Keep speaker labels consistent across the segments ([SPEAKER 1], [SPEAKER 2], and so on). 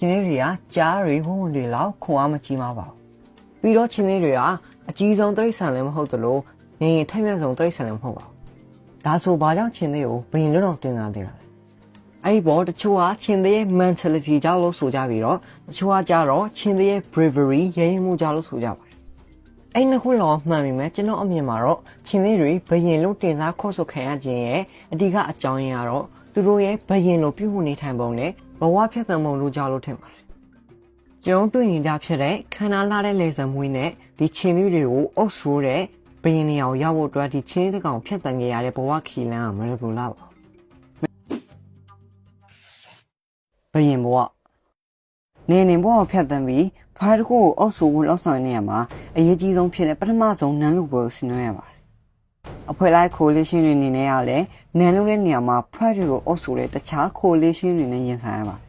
[SPEAKER 1] ချင်းလေးတွေကကြားတွေဟုံးတွေလောက်ခွန်အားမကြီးမှာပါဘူးပြီးတော့ချင်းလေးတွေကအကြီးဆုံးတိရစ္ဆာန်လည်းမဟုတ်သလိုငယ်ငယ်ထက်မြက်ဆုံးတိရစ္ဆာန်လည်းမဟုတ်ပါဘူးဒါဆိုဘာကြောင့်ချင်းလေးကိုဘယင်လွတ်တော်တင်တာသေးတာလဲအဲ့ဒီဘောတချို့ကချင်းလေးရဲ့ mentality ကြောင့်လို့ဆိုကြပြီးတော့တချို့ကကြတော့ချင်းလေးရဲ့ bravery ရဲရင်မှုကြောင့်လို့ဆိုကြပါတယ်အဲ့နှစ်ခုလောမှန်ပြီမဲ့ကျွန်တော်အမြင်မှာတော့ချင်းလေးတွေဘယင်လို့တင်စားခေါ်ဆိုခံရခြင်းရဲ့အဓိကအကြောင်းရင်းကတော့ သူတို့ရဲ့ဘယင်လိုပြုမှုနေထိုင်ပုံနဲ့ဘဝဖြတ်သန်းပုံလို့ကြောက်လို့ထင်ပါတယ်ကျွန်တော်တွေ့နေကြဖြစ်တဲ့ခန္ဓာလာတဲ့လေဆံမွေးနဲ့ဒီချင်းလေးတွေကိုအုပ်ဆိုးတဲ့ဘယင်းနေအောင်ရောက်ဖို့အတွက်ဒီချင်းတစ်ကောင်ဖြတ်တန်ကြရတဲ့ဘဝခီလန်းကမရဘူးလားပါဘယင်းဘဝနေနေဘဝကိုဖြတ်တန်ပြီးဖားတစ်ခုကိုအုပ်ဆိုးဖို့လောက်ဆောင်နေရမှာအရေးကြီးဆုံးဖြစ်တဲ့ပထမဆုံးနန်းလူပွဲကိုဆင်နွှဲရပါတယ် အဖွဲ့လိုက် coalition တွေအနေနဲ့ကလည်းနန်းလူတဲ့နေရာမှာ pride တွေကိုအုပ်ဆိုးတဲ့တခြား coalition တွေနဲ့ရင်ဆိုင်ရပါတယ်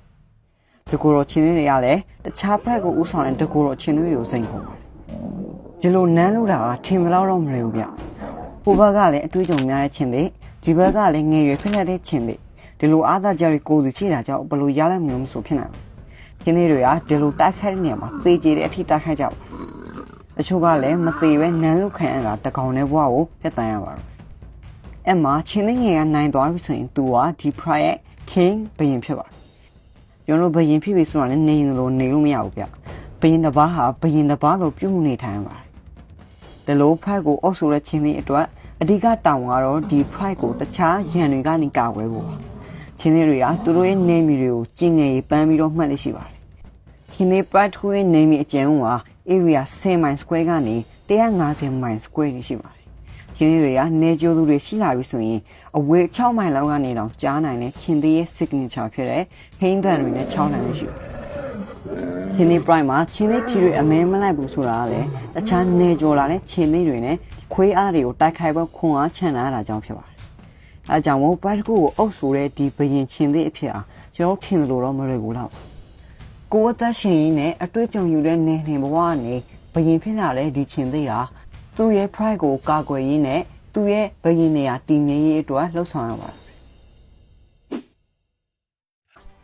[SPEAKER 1] တကူတော်ချင်းတွေကလည်းတခြားဘက်ကိုဥဆောင်တဲ့တကူတော်ချင်းတွေကိုစိန်ခေါ်ပါတယ်ဒီလိုနန်းလို့တာကထင်သလောက်တော့မလွယ်ဘူးဗျဟိုဘက်ကလည်းအတွေးကြုံများတဲ့ချင်းတွေဒီဘက်ကလည်းငယ်ရွယ်ဖြစ်တဲ့ချင်းတွေဒီလိုအားသာကြရီကိုယ်စီချိတာကြောင့်ဘယ်လိုရလိုက်မလို့မဆိုဖြစ်နိုင်ဘူးချင်းတွေကဒီလိုတိုက်ခိုက်တဲ့နေရာမှာသေကြတဲ့အထိတိုက်ခိုက်ကြပါ တချို့ကလည်းမသေးပဲနန်းလို့ခံရတာတကောင်တဲ့ဘဝကိုဖျက်တမ်းရပါတော့အဲ့မှာချင်းနေငယ်ကနိုင်သွားပြီဆိုရင် तू ကဒီ pride ရဲ့ king ဘယင်ဖြစ်ပါတယ်ကျွန်တော်ဘယင်ဖြစ်ပြီဆိုတာလည်းနေရင်လို့နေလို့မရဘူးဗျဘယင်တစ်ပါးဟာဘယင်တစ်ပါးလို့ပြုမှုနေထိုင်ရပါတယ်ဒီလိုဖိုက်ကိုအော့ဆိုတဲ့ချင်းလေးအတွက်အဓိကတောင်းကတော့ဒီ pride ကိုတခြားရန်တွေကနေကာကွယ်ဖို့ပါချင်းလေးတွေကသူတို့ရဲ့နေမီတွေကိုကျင်ငယ်ရေးပန်းပြီးတော့မှတ်လို့ရှိပါတယ်ချင်းလေး pride ထိုးရဲ့နေမီအကျဉ်းက area 10 mile square ကနေ150 mile square ရှိပါတယ်ချင်းလေးတွေကနေကျိုးသူတွေရှိလာပြီဆိုရင်အဝေး6မိုင်လောက်ကနေတော့ကြားနိုင်တဲ့ချင်းသေးရဲ့ signature ဖြစ်တဲ့ဟိန်းတန်တွေနဲ့6နိုင်လို့ရှိပါတယ်။ချင်းသေး prime မှာချင်းသေးထီတွေအမဲမလိုက်ဘူးဆိုတာကလည်းတခြားနေကြော်လာတဲ့ချင်းသေးတွေနဲ့ခွေးအားတွေကိုတိုက်ခိုက်ဖို့ခွန်အားချန်လာတာကြောင့်ဖြစ်ပါတယ်။အဲဒါကြောင့်မို့ pride ကိုအုပ်ဆိုတဲ့ဒီဘရင်ချင်းသေးအဖြစ်အားကျွန်တော်ထင်လို့တော့မလွယ်ဘူးလား။ကို ယ်အသက်ရှင်ရင်းနဲ့အတွေ့အကြုံယူတဲ့နေနေဘဝကနေဘယင်ဖြစ်လာတဲ့ဒီချင်းသေးဟာသူ့ရဲ့ pride ကိုကာကွယ်ရင်းနဲ့သူ့ရဲ့ဘယင်နေရာတည်မြဲရေးအတွက်လှုပ်ဆောင်ရပါတယ်။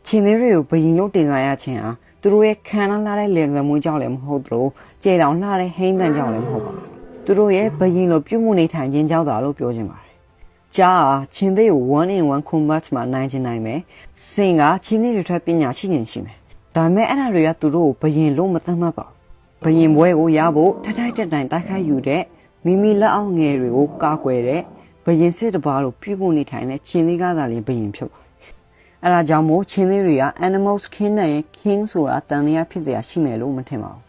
[SPEAKER 1] ချင်းသေးတွေကိုဘယင်လို့တင်စားရခြင်းဟာသူတို့ရဲ့ခံရလာတဲ့လင်စမွေးကြောင့်လည်းမဟုတ်သလိုကြေတောင်လှတဲ့ဟိန်းတန်ကြောင့်လည်းမဟုတ်ပါဘူး။သူတို့ရဲ့ဘယင်လိုပြုမှုနေထိုင်ခြင်းကြောင့်သာလို့ပြောချင်ပါတယ်။ကြားဟာချင်းသေးကို1 in 1 combat မှာနိုင်ချင်နိုင်မယ်။စင်ကချင်းသေးတွေထက်ပညာရှိရင်ရှိမယ်။ ဒါပေမဲ့အဲ့ဒါတွေကသူတို့ကိုဘယင်လို့မသတ်မှတ်ပါဘူး။ဘယင်ဘွဲကိုရဖို့ထထိုက်တက်တိုင်တိုက်ခိုက်ယူတဲ့မိမိလက်အောက်ငယ်တွေကိုကာကွယ်တဲ့ဘယင်စစ်တစ်ပါးလို့ပြုမှုနေထိုင်တဲ့ချင်းသေးကားသာလေးဘယင်ဖြစ်ပါတယ်။အဲ့ဒါကြောင့်မို့ချင်းသေးတွေက animals king နဲ့ king ဆိုတာတန်တရားဖြစ်เสียရှိမယ်လို့မထင်ပါဘူး